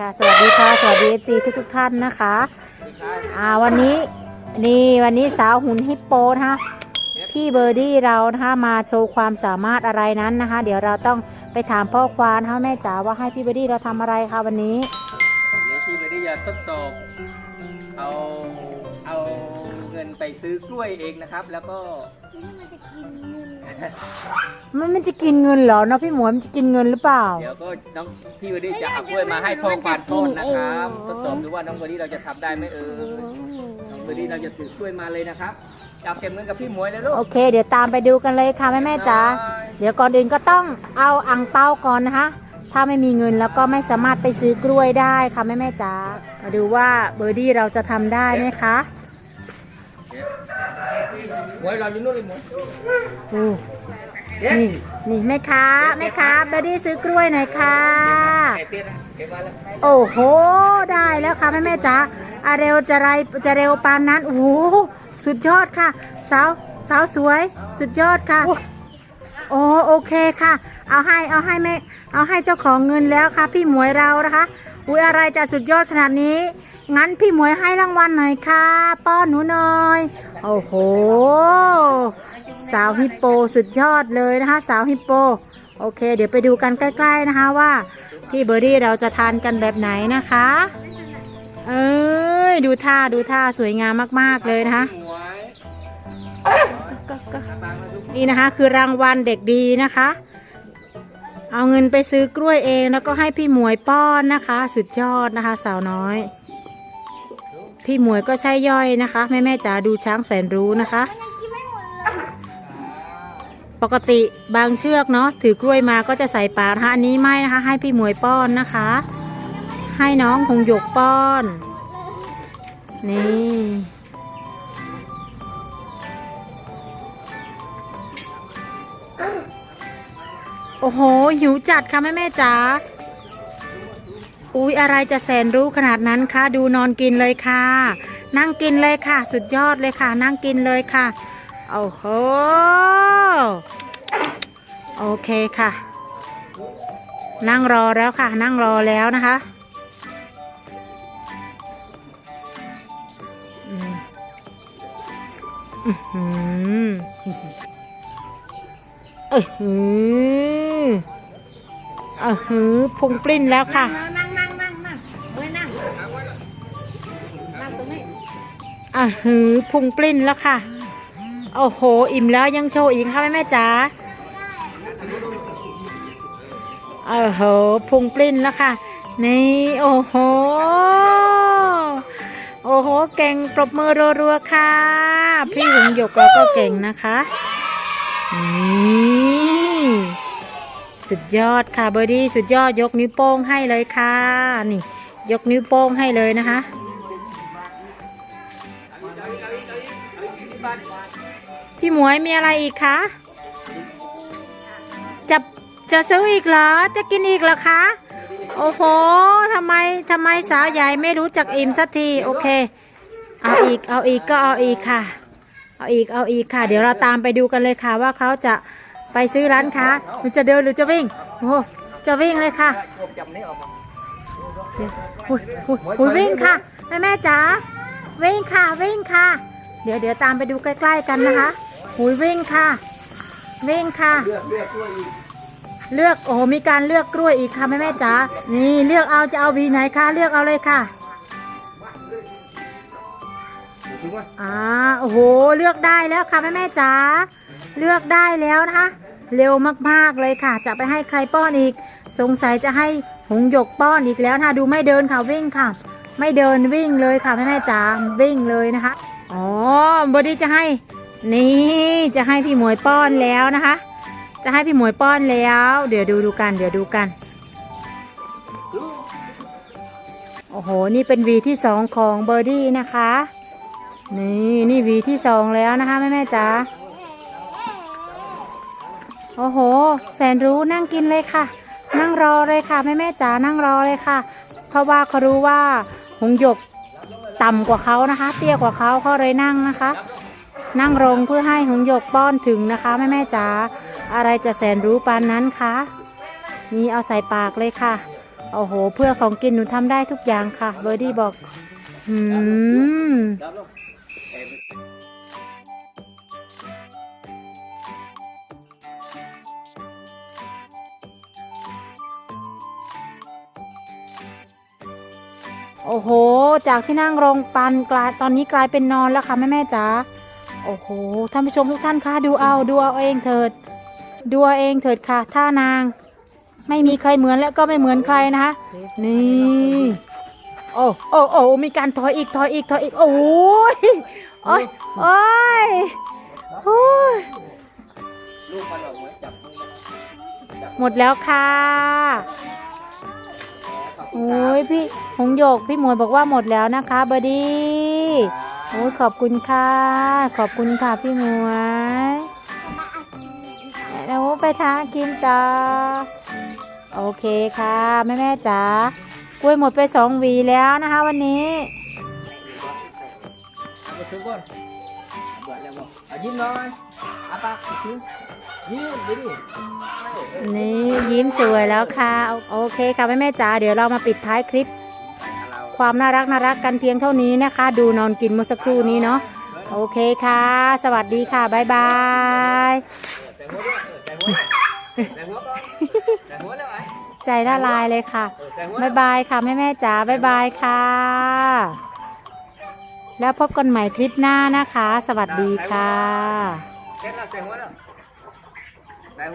ค่ะ สวัสดีค่ะ สวัสดีเอฟซีทุกทุกท่านนะคะอ่าวันนี้นี่วันนี้สาวหุ่นฮิปโปนะคะพี่เบอร์ดี้เรานะคะมาโชว์ความสามารถอะไรนั้นนะคะ เดี๋ยวเราต้องไปถามพ่อควานนะคะแม่จ๋าว่าให้พี่เบอร์ดี้เราทำอะไรคะวันนี้เดี๋ยวพี่เบอร์ด้จะทดสอบเอาเอา งินไปซื้อกล้วยเองนะครับ แล้วก็มันมันจะกินเงินเหรอเนาะพี่หมวยมันจะกินเงินหรือเปล่า เดี๋ยวก็น้องพี่วันนี้จะเอากล้วยมาให้พ่อควานต้นนะครับทดสอบดูว่าน้องวันนี้เราจะทำได้ไหมเออน้องวันนี้เราจะถือกล้วยมาเลยนะครับจับเก็บเงินกับพี่หมวยเลยลูก โอเค เดี๋ยวตามไปดูกันเลยค่ะแม่แม่จ๋าเดี๋ยวก่อนอื่นก็ต้องเอาอังเปาก่อนนะคะ ถ้าไม่มีเงินแล้วก็ไม่สามารถไปซื้อกล้วยได้ค่ะแม่แม่จ๋ามาดูว่าเบอร์ดี้เราจะทำได้ไหมคะ หมวยเราอยู่นู่นเลยหมวยอู้นี่นี่แม่ค้าแม่ค้าเบอร์ดี้ซื้อกล้วยหน่อยค่ะไก่เตี้ยนะเก็บไว้แล้วโอ้โห ได้แล้วค่ะแม่แม่จ๋าอะเร็วจะไรจะเร็วปานนั้น โอ้โห สุดยอดค่ะ สาวสาวสวย สุดยอดค่ะ โอ้โอเคค่ะ เอาให้เอาให้แม่เอาให้เจ้าของเงินแล้วค่ะ พี่หมวยเรานะคะ อุ้ยอะไรจะสุดยอดขนาดนี้ งั้นพี่หมวยให้รางวัลหน่อยค่ะ ป้อนหนูหน่อย โอ้โห สาวฮิปโปสุดยอดเลยนะคะ สาวฮิปโป โอเค เดี๋ยวไปดูกันใกล้ๆนะคะว่า พี่เบอร์ดี้เราจะทานกันแบบไหนนะคะ เอ้ย ดูท่าดูท่าสวยงามมากๆเลยนะคะนี่นะคะคือรางวัลเด็กดีนะคะ เอาเงินไปซื้อกล้วยเองแล้วก็ให้พี่หมวยป้อนนะคะ สุดยอดนะคะ สาวน้อย พี่หมวยก็ใช่ย่อยนะคะ แม่แม่จ๋าดูช้างแสนรู้นะคะ ปกติบางเชือกเนาะถือกล้วยมาก็จะใส่ปากนะคะอันนี้ไม่นะคะ ให้พี่หมวยป้อนนะคะ ให้น้องหงหยกป้อน นี่โอ้โหหิวจัดค่ะแม่แม่จ๋า อุ๊ยอะไรจะแสนรู้ขนาดนั้นคะดูนอนกินเลยค่ะ นั่งกินเลยค่ะ สุดยอดเลยค่ะ นั่งกินเลยค่ะโอ้โหโอเคค่ะ นั่งรอแล้วค่ะ นั่งรอแล้วนะคะอืมอื้อหือเออหือเออหือพุงปลิ้นแล้วค่ะ อะหือพุงปลิ้นแล้วค่ะ โอ้โห อิ่มแล้วยังโชว์อีกค่ะแม่แม่จ๋าเออโหพุงปลิ้นแล้วค่ะ นี่โอ้โห โอ้โห เก่งปรบมือรัวๆค่ะ พี่หงหยกเราก็เก่งนะคะนี่สุดยอดค่ะเบอร์ดี้สุดยอดยกนิ้วโป้งให้เลยค่ะ นี่ ยกนิ้วโป้งให้เลยนะคะ พี่หมวยมีอะไรอีกคะจะจะซื้ออีกเหรอ จะกินอีกเหรอคะ โอ้โหทำไมทำไมสาวใหญ่ไม่รู้จักอิ่มสักทีโอเค เอาอีกเอาอีกก็เอาอีกค่ะ เอาอีกเอาอีกค่ะ เดี๋ยวเราตามไปดูกันเลยค่ะว่าเขาจะไปซื้อร้านค้าหรือจะเดินหรือจะวิ่งโอ้จะวิ่งเลยค่ะผมจำนี่ออกมาเดี๋ยวหุยหุยหุยวิ่งค่ะแม่แม่จ๋าวิ่งค่ะวิ่งค่ะ เดี๋ยวเดี๋ยวตามไปดูใกล้ๆกันนะคะหุยวิ่งค่ะ วิ่งค่ะ เลือกเลือกกล้วยอีกเลือกโอ้โหมีการเลือกกล้วยอีกค่ะแม่แม่จ๋านี่เลือกเอาจะเอาวีไหนคะเลือกเอาเลยค่ะถึงว่าอ่าโอ้โหเลือกได้แล้วค่ะแม่แม่จ๋าเลือกได้แล้วนะคะเร็วมากๆเลยค่ะ จะไปให้ใครป้อนอีก สงสัยจะให้หงหยกป้อนอีกแล้วนะคะดูไม่เดินค่ะวิ่งค่ะ ไม่เดินวิ่งเลยค่ะแม่แม่จ๋าวิ่งเลยนะคะ อ๋อบอดี้จะให้ นี่จะให้พี่หมวยป้อนแล้วนะคะ จะให้พี่หมวยป้อนแล้ว เดี๋ยวดูดูกัน เดี๋ยวดูกัน โอ้โห นี่เป็นวีที่สองของเบอร์ดี้นะคะ นี่นี่วีที่สองแล้วนะคะแม่แม่จ๋า โอ้โห แสนรู้นั่งกินเลยค่ะ นั่งรอเลยค่ะแม่แม่จ๋านั่งรอเลยค่ะ เพราะว่าเขารู้ว่าหงหยก ต่ำกว่าเขานะคะ เตี้ยกว่าเขาเขาเลยนั่งนะคะ นั่งลงเพื่อให้หงหยกป้อนถึงนะคะแม่แม่จ๋าอะไรจะแสนรู้ปานนั้นคะมีเอาใส่ปากเลยค่ะโอ้โห เพื่อของกินหนูทำได้ทุกอย่างค่ะเบอร์ดี้บอก อืม โอ้โห จากที่นั่งโรงปันกลายตอนนี้กลายเป็นนอนแล้วค่ะแม่แม่จ๋าโอ้โหท่านผู้ชมทุกท่านคะดูเอาดูเอาเองเถิด ดูเอาเองเถิดค่ะท่านาง ไม่มีใครเหมือนและก็ไม่เหมือนใครนะคะนี่โอ้โอ้โอ้มีการถอยอีกถอยอีกถอยอีกโอ้ยโอ้ยโอ้ยโอ้ยหมดแล้วค่ะ โอ้ครับยพี่หงโยกพี่หมวยบอกว่าหมดแล้วนะคะเบอร์ดี้โอ้ยขอบคุณค่ะ ขอบคุณค่ะพี่หมวยแล้วไปทานกินต่อโอเคค่ะแม่แม่ๆจ๋ากล้วยหมดไปสองหวีแล้วนะคะ วันนี้เอาไปซื้อก่อนเอาเบื่อแล้วบอกเอายิ้มหน่อยอาปากยิ้ม ยิ้มดูดินี่ยิ้มสวยแล้วค่ะโอเคค่ะแม่แม่จ๋าเดี๋ยวเรามาปิดท้ายคลิป ความน่ารักน่ารักกันเพียงเท่านี้นะคะ ดูนอนกินเมื่อสักครู่นี้เนาะโอเคค่ะ สวัสดีค่ะบ๊ายบายใจละลายเลยค่ะบ๊ายบายค่ะแม่แม่จ๋าบ๊ายบายค่ะ แล้วพบกันใหม่คลิปหน้านะคะ สวัสดีค่ะ เส